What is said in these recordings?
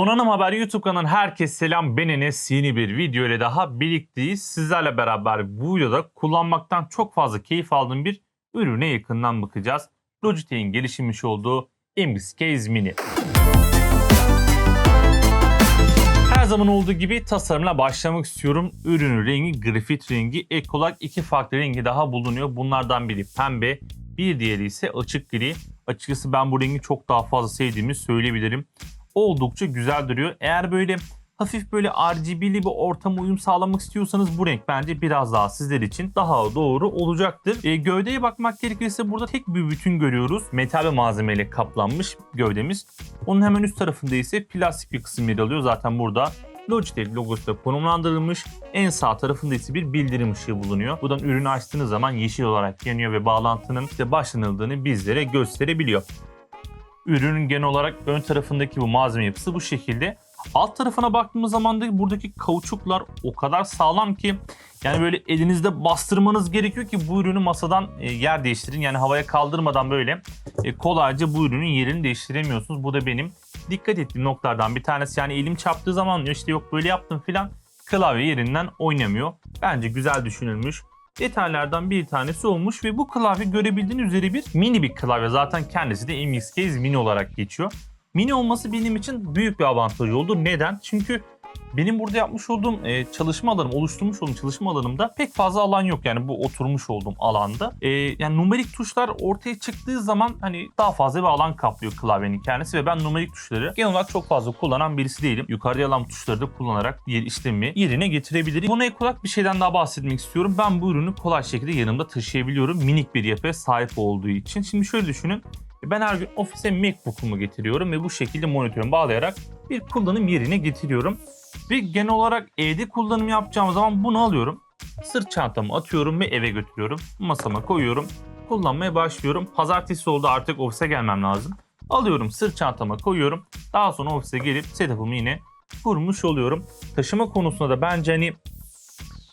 Donanım Haber YouTube kanalından herkese selam. Ben Enes. Yeni bir video ile daha birlikteyiz. Sizlerle beraber bu videoda kullanmaktan çok fazla keyif aldığım bir ürüne yakından bakacağız. Logitech'in geliştirmiş olduğu MX Case Mini. Her zaman olduğu gibi tasarımla başlamak istiyorum. Ürünün rengi grafit rengi. Ek olarak iki farklı rengi daha bulunuyor. Bunlardan biri pembe, bir diğeri ise açık gri. Açıkçası ben bu rengi çok daha fazla sevdiğimi söyleyebilirim. Oldukça güzel duruyor. Eğer böyle hafif böyle RGB'li bir ortama uyum sağlamak istiyorsanız bu renk bence biraz daha sizler için daha doğru olacaktır. E, gövdeye bakmak gerekirse burada tek bir bütün görüyoruz. Metal bir malzemeyle kaplanmış gövdemiz. Onun hemen üst tarafında ise plastik bir kısım yer alıyor. Zaten burada Logitech logosu da konumlandırılmış. En sağ tarafında ise bir bildirim ışığı bulunuyor. Buradan ürünü açtığınız zaman yeşil olarak yanıyor ve bağlantının işte başlanıldığını bizlere gösterebiliyor. Ürünün genel olarak ön tarafındaki bu malzeme yapısı bu şekilde. Alt tarafına baktığımız zaman da buradaki kauçuklar o kadar sağlam ki yani böyle elinizde bastırmanız gerekiyor ki bu ürünü masadan e, yer değiştirin. Yani havaya kaldırmadan böyle e, kolayca bu ürünün yerini değiştiremiyorsunuz. Bu da benim dikkat ettiğim noktalardan bir tanesi. Yani elim çarptığı zaman işte yok böyle yaptım filan klavye yerinden oynamıyor. Bence güzel düşünülmüş detaylardan bir tanesi olmuş ve bu klavye görebildiğiniz üzere bir mini bir klavye. Zaten kendisi de MX Case Mini olarak geçiyor. Mini olması benim için büyük bir avantaj oldu. Neden? Çünkü benim burada yapmış olduğum e, çalışma alanım, oluşturmuş olduğum çalışma alanımda pek fazla alan yok yani bu oturmuş olduğum alanda. E, yani numerik tuşlar ortaya çıktığı zaman hani daha fazla bir alan kaplıyor klavyenin kendisi ve ben numerik tuşları genel olarak çok fazla kullanan birisi değilim. Yukarıya alan tuşları da kullanarak diğer işlemi yerine getirebilirim. Buna ek olarak bir şeyden daha bahsetmek istiyorum. Ben bu ürünü kolay şekilde yanımda taşıyabiliyorum. Minik bir yapıya sahip olduğu için. Şimdi şöyle düşünün. Ben her gün ofise MacBook'umu getiriyorum ve bu şekilde monitörümü bağlayarak bir kullanım yerine getiriyorum. Ve genel olarak evde kullanım yapacağım zaman bunu alıyorum. Sırt çantamı atıyorum ve eve götürüyorum. Masama koyuyorum. Kullanmaya başlıyorum. Pazartesi oldu artık ofise gelmem lazım. Alıyorum sırt çantama koyuyorum. Daha sonra ofise gelip setup'ımı yine kurmuş oluyorum. Taşıma konusunda da bence hani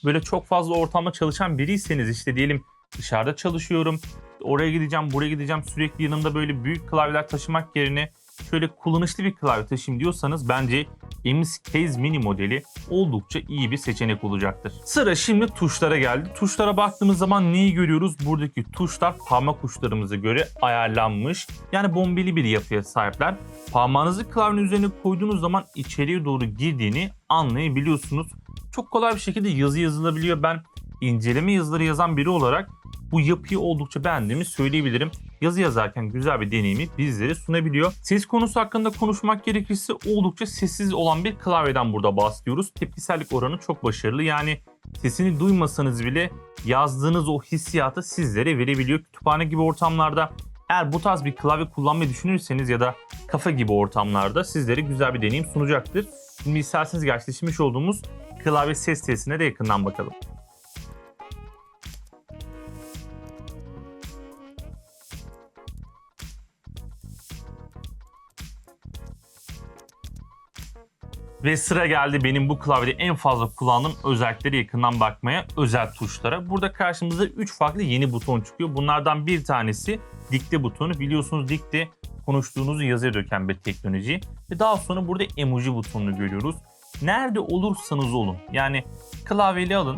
böyle çok fazla ortamda çalışan biriyseniz işte diyelim dışarıda çalışıyorum. Oraya gideceğim, buraya gideceğim. Sürekli yanımda böyle büyük klavyeler taşımak yerine şöyle kullanışlı bir klavye taşıyayım diyorsanız bence MX Case Mini modeli oldukça iyi bir seçenek olacaktır. Sıra şimdi tuşlara geldi. Tuşlara baktığımız zaman neyi görüyoruz? Buradaki tuşlar parmak uçlarımıza göre ayarlanmış. Yani bombeli bir yapıya sahipler. Parmağınızı klavyenin üzerine koyduğunuz zaman içeriye doğru girdiğini anlayabiliyorsunuz. Çok kolay bir şekilde yazı yazılabiliyor. Ben inceleme yazıları yazan biri olarak bu yapıyı oldukça beğendiğimi söyleyebilirim. Yazı yazarken güzel bir deneyimi bizlere sunabiliyor. Ses konusu hakkında konuşmak gerekirse oldukça sessiz olan bir klavyeden burada bahsediyoruz. Tepkisellik oranı çok başarılı. Yani sesini duymasanız bile yazdığınız o hissiyatı sizlere verebiliyor. Kütüphane gibi ortamlarda eğer bu tarz bir klavye kullanmayı düşünürseniz ya da kafe gibi ortamlarda sizlere güzel bir deneyim sunacaktır. Şimdi isterseniz gerçekleşmiş olduğumuz klavye ses testine de yakından bakalım. Ve sıra geldi benim bu klavyede en fazla kullandığım özellikleri yakından bakmaya, özel tuşlara. Burada karşımıza 3 farklı yeni buton çıkıyor. Bunlardan bir tanesi dikte butonu. Biliyorsunuz dikte konuştuğunuzu yazıya döken bir teknoloji. Ve daha sonra burada emoji butonunu görüyoruz. Nerede olursanız olun. Yani klavyeli alın,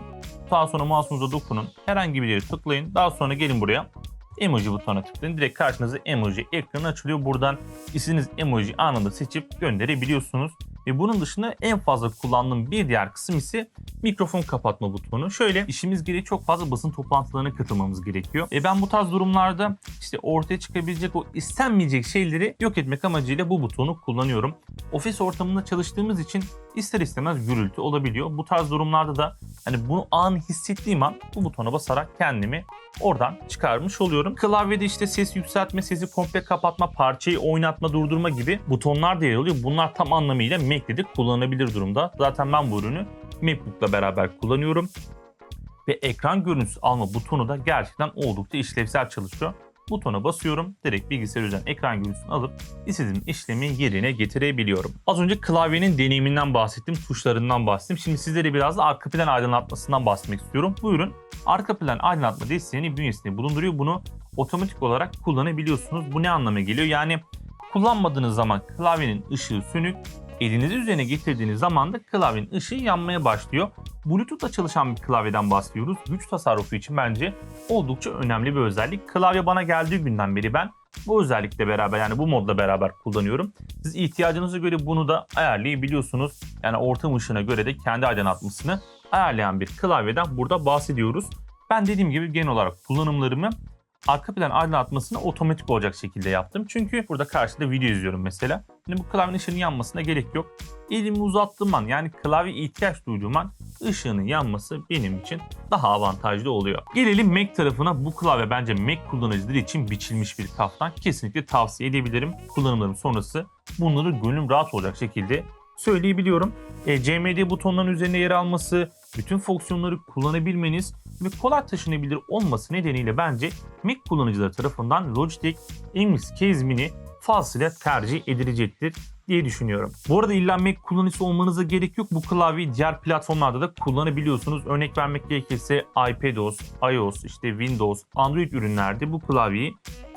daha sonra mouse'unuza dokunun, herhangi bir yere tıklayın. Daha sonra gelin buraya emoji butonuna tıklayın. Direkt karşınıza emoji ekranı açılıyor. Buradan istediğiniz emoji anında seçip gönderebiliyorsunuz. Ve bunun dışında en fazla kullandığım bir diğer kısım ise mikrofon kapatma butonu. Şöyle işimiz gereği çok fazla basın toplantılarına katılmamız gerekiyor. E ben bu tarz durumlarda işte ortaya çıkabilecek o istenmeyecek şeyleri yok etmek amacıyla bu butonu kullanıyorum. Ofis ortamında çalıştığımız için ister istemez gürültü olabiliyor. Bu tarz durumlarda da hani bunu an hissettiğim an bu butona basarak kendimi oradan çıkarmış oluyorum. Klavyede işte ses yükseltme, sesi komple kapatma, parçayı oynatma, durdurma gibi butonlar da yer alıyor. Bunlar tam anlamıyla Mac'de de kullanılabilir durumda. Zaten ben bu ürünü MacBook'la beraber kullanıyorum. Ve ekran görüntüsü alma butonu da gerçekten oldukça işlevsel çalışıyor. Butona basıyorum. Direkt bilgisayar üzerinden ekran görüntüsünü alıp istediğim işlemi yerine getirebiliyorum. Az önce klavyenin deneyiminden bahsettim, tuşlarından bahsettim. Şimdi sizlere biraz da arka plan aydınlatmasından bahsetmek istiyorum. Bu ürün arka plan aydınlatma desteğini bünyesinde bulunduruyor. Bunu otomatik olarak kullanabiliyorsunuz. Bu ne anlama geliyor? Yani kullanmadığınız zaman klavyenin ışığı sönük, elinizi üzerine getirdiğiniz zaman da klavyenin ışığı yanmaya başlıyor. Bluetooth'la çalışan bir klavyeden bahsediyoruz. Güç tasarrufu için bence oldukça önemli bir özellik. Klavye bana geldiği günden beri ben bu özellikle beraber yani bu modla beraber kullanıyorum. Siz ihtiyacınıza göre bunu da ayarlayabiliyorsunuz. Yani ortam ışığına göre de kendi aydınlatmasını ayarlayan bir klavyeden burada bahsediyoruz. Ben dediğim gibi genel olarak kullanımlarımı arka plan aydınlatmasını otomatik olacak şekilde yaptım. Çünkü burada karşıda video izliyorum mesela. Şimdi bu klavyenin ışığının yanmasına gerek yok. Elimi uzattığım an yani klavye ihtiyaç duyduğum an ışığının yanması benim için daha avantajlı oluyor. Gelelim Mac tarafına. Bu klavye bence Mac kullanıcıları için biçilmiş bir kaftan. Kesinlikle tavsiye edebilirim. Kullanımlarım sonrası bunları gönlüm rahat olacak şekilde söyleyebiliyorum. E, CMD butonlarının üzerinde yer alması, bütün fonksiyonları kullanabilmeniz ve kolay taşınabilir olması nedeniyle bence Mac kullanıcıları tarafından Logitech MX Case Mini fazlasıyla tercih edilecektir diye düşünüyorum. Bu arada illa Mac kullanıcısı olmanıza gerek yok. Bu klavyeyi diğer platformlarda da kullanabiliyorsunuz. Örnek vermek gerekirse iPadOS, iOS, işte Windows, Android ürünlerde bu klavyeyi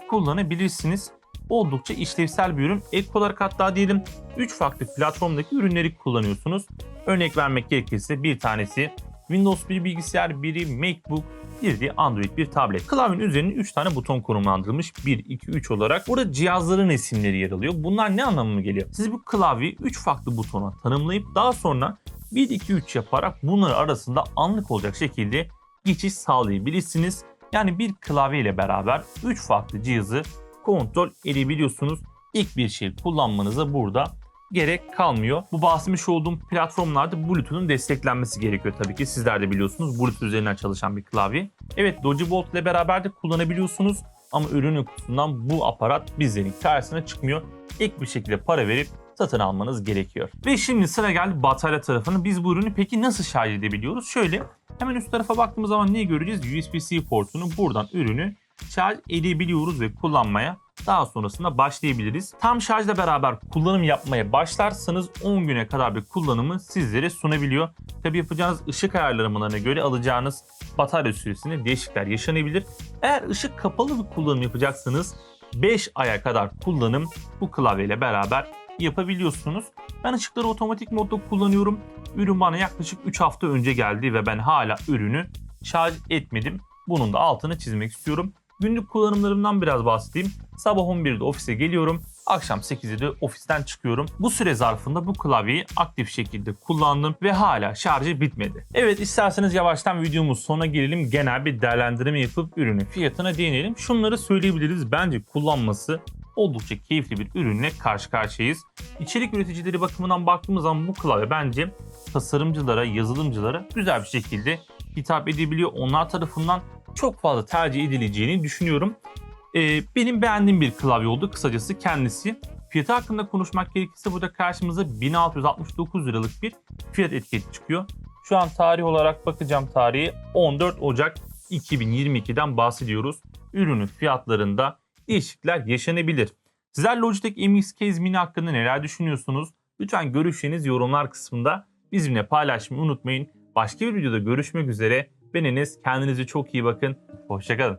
kullanabilirsiniz. Oldukça işlevsel bir ürün. Ek olarak hatta diyelim 3 farklı platformdaki ürünleri kullanıyorsunuz. Örnek vermek gerekirse bir tanesi Windows bir bilgisayar, biri MacBook, de Android bir tablet. Klavyenin üzerine 3 tane buton konumlandırılmış. 1, 2, 3 olarak. Burada cihazların isimleri yer alıyor. Bunlar ne anlamına geliyor? Siz bu klavyeyi 3 farklı butona tanımlayıp daha sonra 1, 2, 3 yaparak bunları arasında anlık olacak şekilde geçiş sağlayabilirsiniz. Yani bir klavye ile beraber 3 farklı cihazı kontrol edebiliyorsunuz. İlk bir şey kullanmanıza burada gerek kalmıyor. Bu bahsetmiş olduğum platformlarda Bluetooth'un desteklenmesi gerekiyor tabii ki. Sizler de biliyorsunuz Bluetooth üzerinden çalışan bir klavye. Evet Bolt ile beraber de kullanabiliyorsunuz ama ürünün kutusundan bu aparat bizlerin karşısına çıkmıyor. İlk bir şekilde para verip satın almanız gerekiyor. Ve şimdi sıra geldi batarya tarafına. Biz bu ürünü peki nasıl şarj edebiliyoruz? Şöyle hemen üst tarafa baktığımız zaman ne göreceğiz? USB-C portunu buradan ürünü şarj edebiliyoruz ve kullanmaya daha sonrasında başlayabiliriz. Tam şarjla beraber kullanım yapmaya başlarsanız 10 güne kadar bir kullanımı sizlere sunabiliyor. Tabi yapacağınız ışık ayarlamalarına göre alacağınız batarya süresinde değişiklikler yaşanabilir. Eğer ışık kapalı bir kullanım yapacaksanız 5 aya kadar kullanım bu klavyeyle beraber yapabiliyorsunuz. Ben ışıkları otomatik modda kullanıyorum. Ürün bana yaklaşık 3 hafta önce geldi ve ben hala ürünü şarj etmedim. Bunun da altını çizmek istiyorum. Günlük kullanımlarımdan biraz bahsedeyim. Sabah 11'de ofise geliyorum. Akşam 8'de de ofisten çıkıyorum. Bu süre zarfında bu klavyeyi aktif şekilde kullandım ve hala şarjı bitmedi. Evet isterseniz yavaştan videomuz sonuna gelelim. Genel bir değerlendirme yapıp ürünün fiyatına değinelim. Şunları söyleyebiliriz. Bence kullanması oldukça keyifli bir ürünle karşı karşıyayız. İçerik üreticileri bakımından baktığımız zaman bu klavye bence tasarımcılara, yazılımcılara güzel bir şekilde hitap edebiliyor. Onlar tarafından çok fazla tercih edileceğini düşünüyorum. Ee, benim beğendiğim bir klavye oldu kısacası kendisi. Fiyatı hakkında konuşmak gerekirse burada karşımıza 1669 liralık bir fiyat etiketi çıkıyor. Şu an tarih olarak bakacağım tarihi 14 Ocak 2022'den bahsediyoruz. Ürünün fiyatlarında değişiklikler yaşanabilir. Sizler Logitech MX Case Mini hakkında neler düşünüyorsunuz? Lütfen görüşlerinizi yorumlar kısmında bizimle paylaşmayı unutmayın. Başka bir videoda görüşmek üzere. Ben Enes. Kendinize çok iyi bakın. Hoşçakalın.